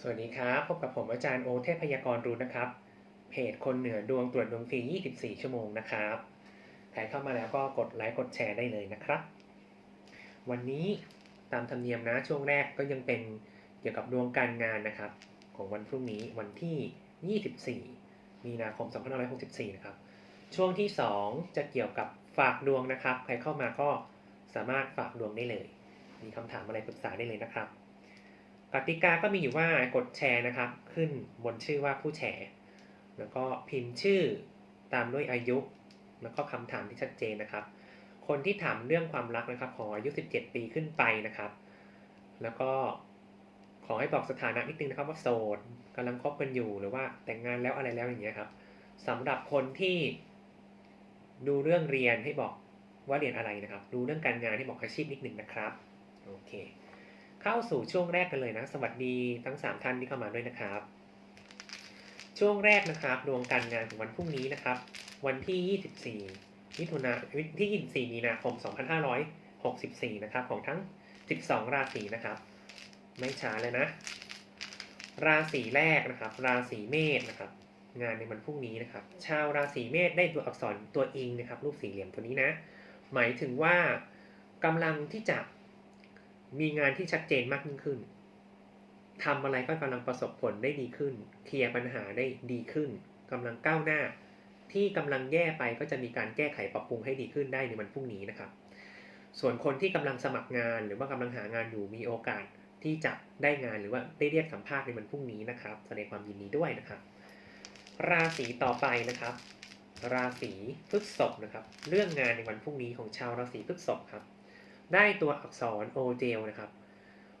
สวัสดีครับ พบกับผมอาจารย์โอเทพพยากรรู้นะครับ เพจคนเหนือดวงตรวจดวงฟรี 24 ชั่วโมงนะครับ ใครเข้ามาแล้วก็กดไลค์กดแชร์ได้เลยนะครับ วันนี้ตามธรรมเนียมนะช่วงแรกก็ยังเป็นเกี่ยวกับดวงการงานนะครับ ของวันพรุ่งนี้วันที่ 24 มีนาคม 2564 นะครับ ช่วงที่ 2 จะเกี่ยวกับฝากดวงนะครับ ใครเข้ามาก็สามารถฝากดวงได้เลย มีคำถามอะไรปรึกษาได้เลยนะครับ กติกาก็มีอยู่ว่ากดแชร์นะครับ ขึ้นบนชื่อว่าผู้แชร์ แล้วก็พิมพ์ชื่อตามด้วยอายุ แล้วก็คำถามที่ชัดเจนนะครับ คนที่ถามเรื่องความรักนะครับ ขออายุ 17 ปีขึ้นไปนะครับ แล้วก็ขอให้บอกสถานะนิดนึงนะครับว่าโสดกำลังคบกันอยู่หรือว่าแต่งงานแล้วอะไรแล้วอย่างเงี้ยครับสำหรับคนที่ดูเรื่องเรียนให้บอกว่าเรียนอะไรนะครับ ดูเรื่องการงานให้บอกอาชีพนิดนึงนะครับ โอเค เข้าสู่ช่วงแรกกันเลยนะ สวัสดีทั้ง 3 ท่านที่เข้ามาด้วยนะครับ ช่วงแรกนะครับดวงการงานของวันพรุ่งนี้นะครับ วันที่ 24มิถุนาที่ 24 มีนาคม 2564 นะครับ ของทั้ง 12 ราศีนะครับ ไม่ช้าเลยนะ ราศีแรกนะครับ ราศีเมษนะครับ งานในวันพรุ่งนี้นะครับ ชาวราศีเมษได้ตัวอักษรตัวอิงนะครับ รูปสี่เหลี่ยมตัวนี้นะ หมายถึงว่ากำลังที่จะ มีงานที่ชัดเจนมากยิ่งขึ้นทำอะไรก็กำลังประสบผลได้ดีขึ้น เคลียร์ปัญหาได้ดีขึ้นกำลังก้าวหน้า ที่กำลังแย่ไปก็จะมีการแก้ไขปรับปรุงให้ดีขึ้นได้ในวันพรุ่งนี้นะครับ ส่วนคนที่กำลังสมัครงานหรือว่ากำลังหางานอยู่มีโอกาสที่จะได้งานหรือว่าได้เรียกสัมภาษณ์ในวันพรุ่งนี้นะครับแสดงความยินดีด้วยนะครับ ราศีต่อไปนะครับ ราศีพฤษภนะครับ เรื่องงานในวันพรุ่งนี้ของชาวราศีพฤษภครับ ได้ตัวอักษรโอเจลนะครับ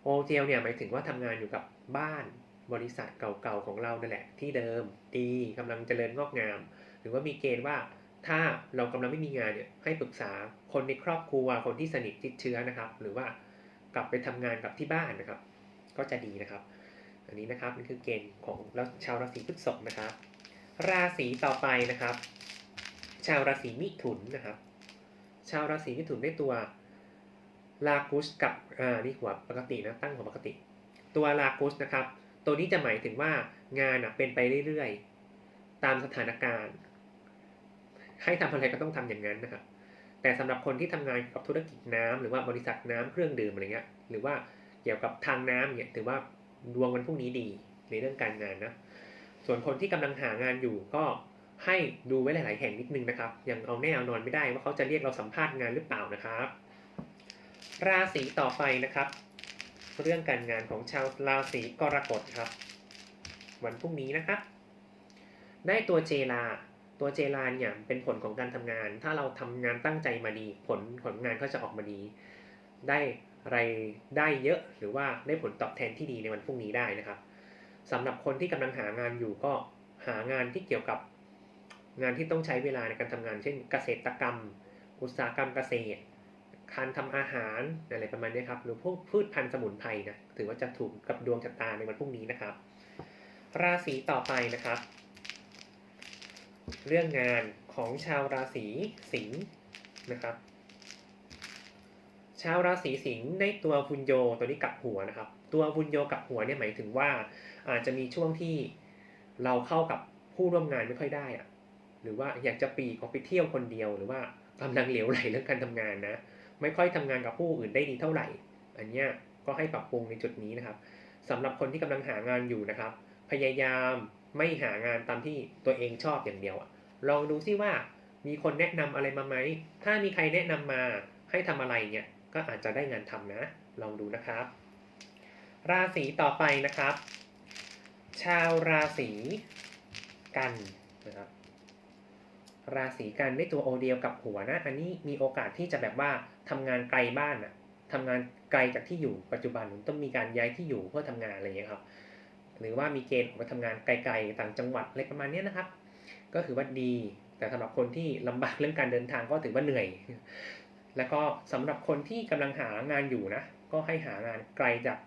โอเจลเนี่ยหมายถึงว่าทำงานอยู่กับบ้านบริษัทเก่าๆของเรานั่นแหละ ที่เดิมดีกำลังเจริญงอกงาม หรือว่ามีเกณฑ์ว่าถ้าเรากำลังไม่มีงานเนี่ยให้ปรึกษาคนในครอบครัวคนที่สนิทติดเชื้อนะครับ หรือว่ากลับไปทำงานกับที่บ้านนะครับ ก็จะดีนะครับ อันนี้นะครับนี่คือเกณฑ์ของแล้วชาวราศีพฤษภนะครับ ราศีต่อไปนะครับ ชาวราศีมิถุนนะครับ ชาวราศีมิถุนได้ตัว ลากุสกับอ่านี่หัวปกตินะตั้งหัวปกติ ตัวลากุสนะครับ ตัวนี้จะหมายถึงว่างานเป็นไปเรื่อยๆ ตามสถานการณ์ ให้ทำอะไรก็ต้องทำอย่างนั้นนะครับแต่สำหรับคนที่ทำงานกับธุรกิจน้ำหรือว่าบริษัทน้ำเครื่องดื่มอะไรเงี้ยหรือว่าเกี่ยวกับทางน้ำเนี่ยถือว่าดวงวันพรุ่งนี้ดีในเรื่องการงานนะส่วนคนที่กำลังหางานอยู่ก็ให้ดูไว้หลาย ๆ แห่งนิดนึงนะครับยังเอาแน่เอานอนไม่ได้ว่าเขาจะเรียกเราสัมภาษณ์งานหรือเปล่านะครับ ราศีต่อไปนะครับ เรื่องการงานของชาวราศีกรกฎครับ วันพรุ่งนี้นะครับ ได้ตัวเจลาตัวเจลาเนี่ยเป็นผลของการทำงาน ถ้าเราทำงานตั้งใจมาดี ผลผลงานก็จะออกมาดี ได้อะไรได้เยอะหรือว่าได้ผลตอบแทนที่ดีในวันพรุ่งนี้ได้นะครับสำหรับคนที่กำลังหางานอยู่ก็หางานที่เกี่ยวกับงานที่ต้องใช้เวลาในการทำงาน เช่นเกษตรกรรม อุตสาหกรรมเกษตร การทำอาหารอะไรประมาณนี้ครับหรือพวกพืชพันธุ์สมุนไพรนะถือว่าจะถูกกับดวงชะตาในวันพรุ่งนี้นะครับ ราศีต่อไปนะครับ เรื่องงานของชาวราศีสิงห์นะครับ ชาวราศีสิงห์ได้ตัวบุญโยตัวนี้กลับหัวนะครับ ตัวบุญโยกลับหัวเนี่ยหมายถึงว่าอาจจะมีช่วงที่เราเข้ากับผู้ร่วมงานไม่ค่อยได้อะหรือว่าอยากจะปีกออกไปเที่ยวคนเดียวหรือว่ากำลังเหลวไหลเรื่องการทำงานนะ ไม่ค่อยทำงานกับผู้อื่นได้ดีเท่าไหร่ อันเนี้ยก็ให้ปรับปรุงในจุดนี้นะครับสำหรับคนที่กำลังหางานอยู่นะครับ พยายามไม่หางานตามที่ตัวเองชอบอย่างเดียวอะลองดูซิว่ามีคนแนะนำอะไรมาไหม ถ้ามีใครแนะนำมาให้ทำอะไรเนี่ยก็อาจจะได้งานทำนะ ลองดูนะครับ ราศีต่อไปนะครับ ชาวราศีกันนะครับ ราศีกันได้ตัวโอเดียวกับหัวนะ อันนี้มีโอกาสที่จะแบบว่า ทำงานไกลบ้านอะทำงานไกลจากที่อยู่ปัจจุบันต้องมีการย้ายที่อยู่เพื่อทำงานอะไรอย่างเงี้ยครับ หรือว่ามีเกณฑ์ออกไปทำงานไกลๆต่างจังหวัดอะไรประมาณนี้นะครับ ก็ถือว่าดี แต่สำหรับคนที่ลำบากเรื่องการเดินทางก็ถือว่าเหนื่อย แล้วก็สำหรับคนที่กำลังหางานอยู่นะ ก็ให้หางานไกลจาก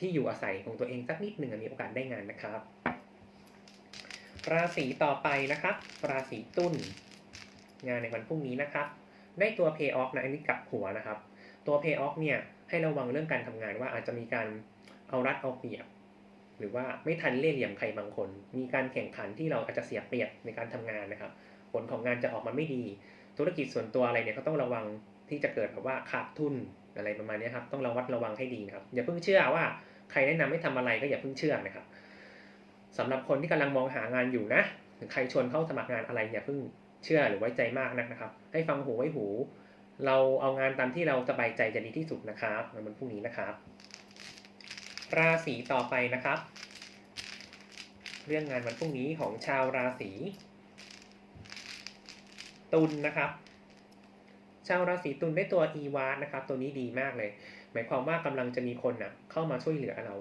ที่อยู่อาศัยของตัวเองสักนิดหนึ่งมีโอกาสได้งานนะครับ ราศีต่อไปนะครับ ราศีตุลงานในวันพรุ่งนี้นะครับ ได้ตัว pay off นะอันนี้กลับหัวนะครับ ตัว pay off เนี่ยให้ระวังเรื่องการทำงานว่าอาจจะมีการเอารัดเอาเปรียบ หรือว่าไม่ทันเล่เหลี่ยมใครบางคน มีการแข่งขันที่เราอาจจะเสียเปรียบในการทำงานนะครับ ผลของงานจะออกมาไม่ดี ธุรกิจส่วนตัวอะไรเนี่ยก็ต้องระวังที่จะเกิดแบบว่าขาดทุนอะไรประมาณนี้ครับต้องระวัดระวังให้ดีนะครับอย่าเพิ่งเชื่อว่าใครแนะนำให้ทำอะไรก็อย่าเพิ่งเชื่อนะครับสำหรับคนที่กำลังมองหางานอยู่นะหรือใครชวนเข้าสมัครงานอะไรอย่าเพิ่ง เชื่อหรือไว้ใจมากนักนะครับ ให้ฟังหูไว้หู เราเอางานตามที่เราสบายใจจะดีที่สุดนะครับในวันพรุ่งนี้นะครับ ราศีต่อไปนะครับ เรื่องงานวันพรุ่งนี้ของชาวราศีตุลนะครับชาวราศีตุลได้ตัวอีวานะครับ ตัวนี้ดีมากเลย หมายความว่ากำลังจะมีคนนะเข้ามาช่วยเหลือเรา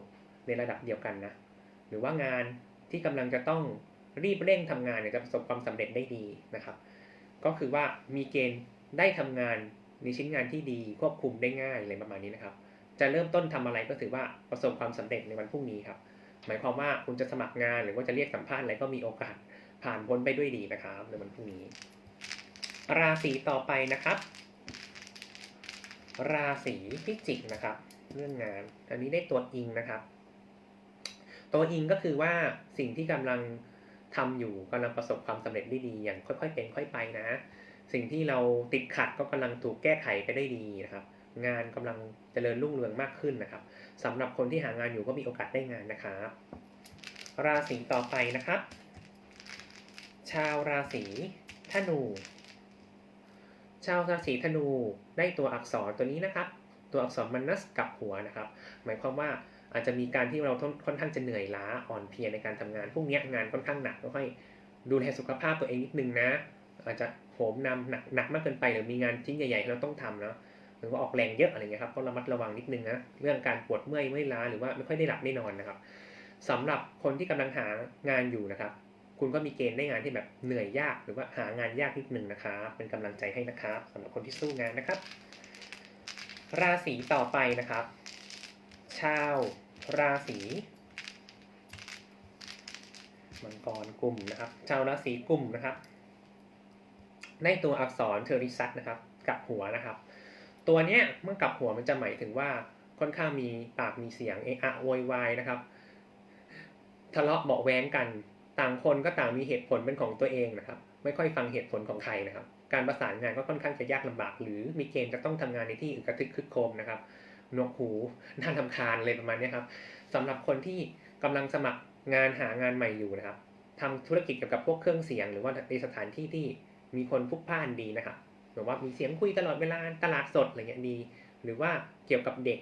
ในระดับเดียวกันนะ หรือว่างานที่กำลังจะต้อง รีบเร่งทำงานเนี่ยจะประสบความสำเร็จได้ดีนะครับ ก็คือว่ามีเกณฑ์ได้ทำงานในชิ้นงานที่ดีควบคุมได้ง่ายอะไรประมาณนี้นะครับ จะเริ่มต้นทำอะไรก็ถือว่าประสบความสำเร็จในวันพรุ่งนี้ครับ หมายความว่าคุณจะสมัครงานหรือว่าจะเรียกสัมภาษณ์อะไรก็มีโอกาสผ่านพ้นไปด้วยดีนะครับในวันพรุ่งนี้ ราศีต่อไปนะครับ ราศีพิจิกนะครับ เรื่องงานอันนี้ได้ตัวอิงนะครับ ตัวอิงก็คือว่าสิ่งที่กำลัง ทำอยู่กำลังประสบความสำเร็จได้ดีอย่างค่อยๆเป็นค่อยไปนะ สิ่งที่เราติดขัดก็กำลังถูกแก้ไขไปได้ดีนะครับ งานกำลังเจริญรุ่งเรืองมากขึ้นนะครับสำหรับคนที่หางานอยู่ก็มีโอกาสได้งานนะครับราศีต่อไปนะครับ ชาวราศีธนู ชาวราศีธนูได้ตัวอักษรตัวนี้นะครับ ตัวอักษรมันนัสกับหัวนะครับ หมายความว่า อาจจะมีการที่เราค่อนข้างจะเหนื่อยล้าอ่อนเพลียในการทำงาน พวกนี้งานค่อนข้างหนักก็ค่อยดูแลสุขภาพตัวเองนิดนึงนะ อาจจะโหมนำหนักหนักมากเกินไปหรือมีงานชิ้นใหญ่ๆที่เราต้องทำเนาะหรือว่าออกแรงเยอะอะไรเงี้ยครับก็ระมัดระวังนิดนึงนะเรื่องการปวดเมื่อยเมื่อยล้าหรือว่าไม่ค่อยได้หลับได้นอนนะครับสำหรับคนที่กำลังหางานอยู่นะครับ คุณก็มีเกณฑ์ได้งานที่แบบเหนื่อยยากหรือว่าหางานยากนิดนึงนะครับเป็นกำลังใจให้นะครับสำหรับคนที่สู้งานนะครับ ราศีต่อไปนะครับ ชาว ราศีมังกรกลุ่มนะครับ ชาวราศีกลุ่มนะครับได้ตัวอักษรเทอริซัตนะครับกับหัวนะครับ ตัวเนี้ยเมื่อกับหัวมันจะหมายถึงว่าค่อนข้างมีปากมีเสียงเอะอะโวยวายนะครับ ทะเลาะเบาะแว้งกันต่างคนก็ต่างมีเหตุผลเป็นของตัวเองนะครับ ไม่ค่อยฟังเหตุผลของใครนะครับ การประสานงานก็ค่อนข้างจะยากลำบาก หรือมีเกณฑ์จะต้องทำงานในที่อึกระทึกคึกโครมนะครับ หนวกหูน่าทำคาญเลยประมาณนี้ครับสำหรับคนที่กำลังสมัครงานหางานใหม่อยู่นะครับทำธุรกิจเกี่ยวกับพวกเครื่องเสียง หรือว่าในสถานที่ที่มีคนพลุกพล่านดีนะครับหรือว่ามีเสียงคุยตลอดเวลาตลาดสดอะไรเงี้ยดี หรือว่าเกี่ยวกับเด็ก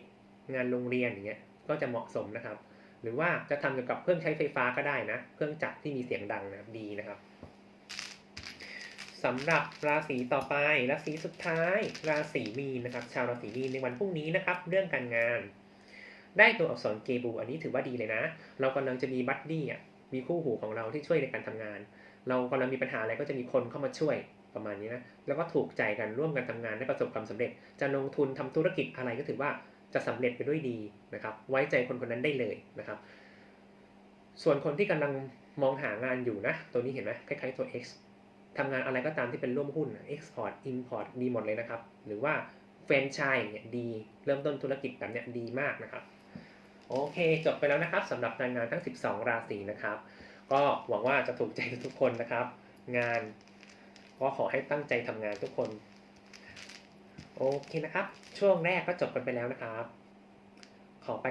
งานโรงเรียนอย่างเงี้ยก็จะเหมาะสมนะครับ หรือว่าจะทำเกี่ยวกับเครื่องใช้ไฟฟ้าก็ได้นะ เครื่องจักรที่มีเสียงดังนะดีนะครับ สำหรับราศีต่อไป ราศีสุดท้าย ราศีมีนนะครับ ชาวราศีมีนในวันพรุ่งนี้นะครับ เรื่องการงาน ได้ตัวอักษรเกบูอันนี้ถือว่าดีเลยนะ เรากำลังจะมีบัดดี้อะมีคู่หูของเราที่ช่วยในการทำงาน เรากำลังมีปัญหาอะไรก็จะมีคนเข้ามาช่วยประมาณนี้นะ แล้วก็ถูกใจกันร่วมกันทำงานได้ประสบความสำเร็จ จะลงทุนทำธุรกิจอะไรก็ถือว่าจะสำเร็จไปด้วยดีนะครับ ไว้ใจคนคนนั้นได้เลยนะครับ ส่วนคนที่กำลังมองหางานอยู่นะ ตัวนี้เห็นไหมคล้ายๆตัว X ทำงานอะไรก็ตามที่เป็นร่วมหุ้น Export Import ดีหมดเลยนะครับ หรือว่าแฟรนไชส์เนี่ยดี เริ่มต้นธุรกิจแบบเนี้ยดีมากนะครับ โอเค จบไปแล้วนะครับสำหรับรายงานทั้ง 12 ราศีนะครับ ก็หวังว่าจะถูกใจทุกคนนะครับ งานก็ขอให้ตั้งใจทำงานทุกคน โอเคนะครับ ช่วงแรกก็จบกันไปแล้วนะครับ ขอไป